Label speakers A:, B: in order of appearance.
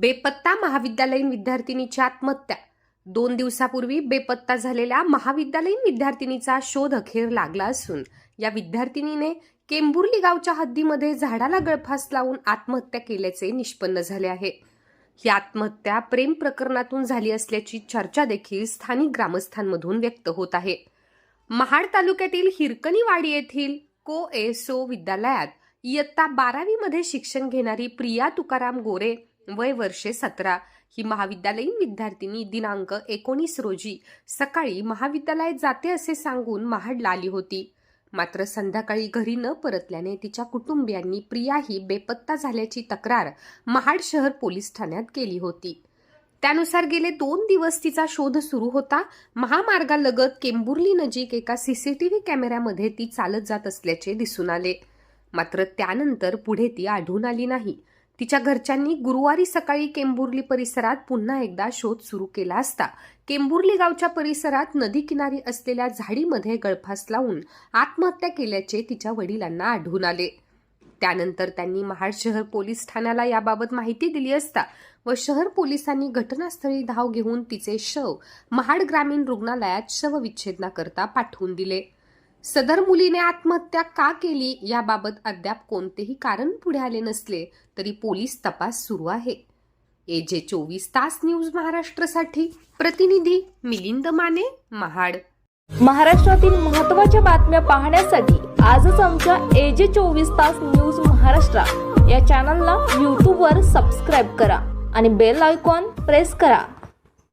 A: बेपत्ता महाविद्यालयीन विद्यार्थिनीची आत्महत्या. दोन दिवसापूर्वी बेपत्ता झालेल्या महाविद्यालयीन विद्यार्थिनीचा शोध अखेर लागला असून या विद्यार्थिनीने केंबुर्ली गावच्या हद्दीमध्ये झाडाला गळफास लावून आत्महत्या केल्याचे निष्पन्न झाले आहे. ही आत्महत्या प्रेम प्रकरणातून झाली असल्याची चर्चा देखील स्थानिक ग्रामस्थांमधून व्यक्त होत आहे. महाड तालुक्यातील हिरकणीवाडी येथील को एसो विद्यालयात इयत्ता बारावीमध्ये शिक्षण घेणारी प्रिया तुकाराम गोरे वय वर्षे सतरा. ही महाविद्यालयीन विद्यार्थिनी दिनांक एकोणीस रोजी सकाळी महाविद्यालयात जाते असे सांगून महाडला आली होती. मात्र संध्याकाळी घरी न परतल्याने तिच्या कुटुंबियांनी प्रिया ही बेपत्ता झाल्याची तक्रार महाड शहर पोलीस ठाण्यात केली होती. त्यानुसार गेले दोन दिवस तिचा शोध सुरू होता. महामार्गालगत केंबुर्ली नजीक एका सीसीटीव्ही कॅमेऱ्यामध्ये ती चालत जात असल्याचे दिसून आले. मात्र त्यानंतर पुढे ती आढळून आली नाही. तिच्या घरच्यांनी गुरुवारी सकाळी केंबुर्ली परिसरात पुन्हा एकदा शोध सुरू केला असता. केंबुर्ली गावच्या परिसरात नदी किनारी असलेल्या झाडीमध्ये गळफास लावून आत्महत्या केल्याचे तिच्या वडिलांना आढळून आले. त्यानंतर त्यांनी महाड शहर पोलीस ठाण्याला याबाबत माहिती दिली असता व शहर पोलिसांनी घटनास्थळी धाव घेऊन तिचे शव महाड ग्रामीण रुग्णालयात शवविच्छेदनाकरता पाठवून दिले. सदर मुलीने आत्महत्या का केली याबाबत अद्याप कोणतेही कारण पुढे आले नसले तरी पोलीस तपास सुरू आहे. एजे चोवीस तास न्यूज महाराष्ट्रासाठी प्रतिनिधी मिलिंद माने महाड.
B: महाराष्ट्रातील महत्त्वाच्या बातम्या पाहण्यासाठी आजच आमच्या एजे चोवीस तास न्यूज महाराष्ट्र या चॅनलला यूट्यूबवर सबस्क्राईब करा आणि बेल आयकॉन प्रेस करा.